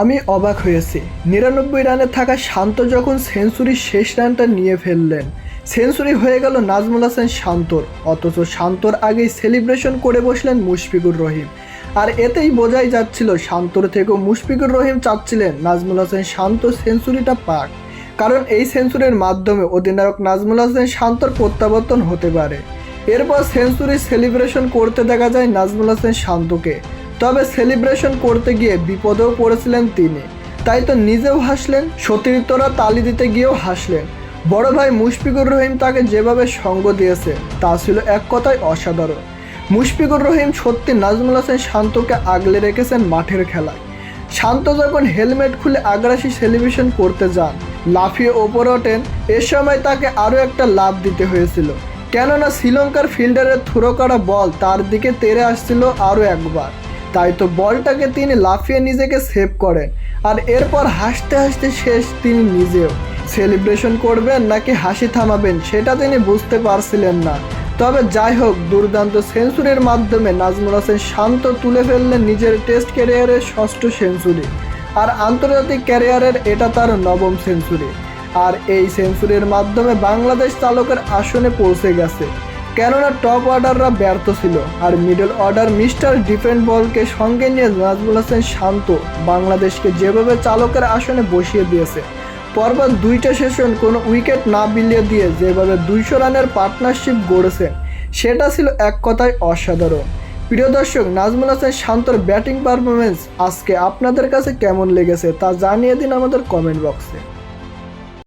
আমি অবাক হয়েছি। নিরানব্বই রানে থাকা শান্ত যখন সেঞ্চুরির শেষ রানটা নিয়ে ফেললেন, সেঞ্চুরি হয়ে গেল নাজমুল হাসান শান্তর, অথচ শান্তর আগেই সেলিব্রেশন করে বসলেন মুশফিকুর রহিম। আর এতেই বোঝাই যাচ্ছিল, শান্তর থেকেও মুশফিকুর রহিম চাচ্ছিলেন নাজমুল হাসান শান্ত সেঞ্চুরিটা পাক। কারণ এই সেঞ্চুরির মাধ্যমে অধিনায়ক নাজমুল হাসান শান্তর প্রত্যাবর্তন হতে পারে। এরপর সেঞ্চুরি সেলিব্রেশন করতে দেখা যায় নাজমুল হাসান শান্তকে। তবে সেলিব্রেশন করতে গিয়ে বিপদেও পড়েছিলেন তিনি। তাই তো নিজেও হাসলেন, সতীর্থরা তালি দিতে গিয়েও হাসলেন। বড় ভাই মুশফিকুর রহিম তাকে যেভাবে সঙ্গ দিয়েছে, তা ছিল এক কথায় অসাধারণ। মুশফিকুর রহিম সত্যি নাজমুল হাসান শান্তকে আগলে রেখেছেন মাঠের খেলায়। শান্ত যখন হেলমেট খুলে আগ্রাসী সেলিব্রেশন করতে যান, লাফিয়ে ওপরে ওঠেন, এ সময় তাকে আরও একটা লাভ দিতে হয়েছিল। কেননা শ্রীলঙ্কার ফিল্ডারের থ্রো করা বল তার দিকে তেরে আসছিল আরও একবার। তাই তো বলটাকে তিনি লাফিয়ে নিজেকে সেভ করেন। আর এরপর হাসতে হাসতে শেষ তিনি নিজেও। সেলিব্রেশন করবেন নাকি হাসি থামাবেন সেটা তিনি বুঝতে পারছিলেন না। তবে যাই হোক, দুর্দান্ত সেঞ্চুরির মাধ্যমে নাজমুল হাসান শান্ত তুলে ফেললেন নিজের টেস্ট ক্যারিয়ারের ষষ্ঠ সেঞ্চুরি। আর আন্তর্জাতিক ক্যারিয়ারের এটা তার নবম সেঞ্চুরি। আর এই সেঞ্চুরির মাধ্যমে বাংলাদেশ চালকের আসনে পৌঁছে গেছে। কেননা টপ অর্ডাররা ব্যর্থ ছিল আর মিডল অর্ডার মিস্টার ডিফেন্ড বলকে সঙ্গে নিয়ে নাজমুল হাসান শান্ত বাংলাদেশকে যেভাবে চালকের আসনে বসিয়ে দিয়েছে, পরপর দুইটা সেশন কোনো উইকেট না বিলিয়ে দিয়ে যেভাবে দুইশো রানের পার্টনারশিপ গড়েছে, সেটা ছিল এক কথায় অসাধারণ। প্রিয় দর্শক, নাজমুল হাসান শান্তর ব্যাটিং পারফরমেন্স আজকে আপনাদের কাছে কেমন লেগেছে তা জানিয়ে দিন আমাদের কমেন্ট বক্সে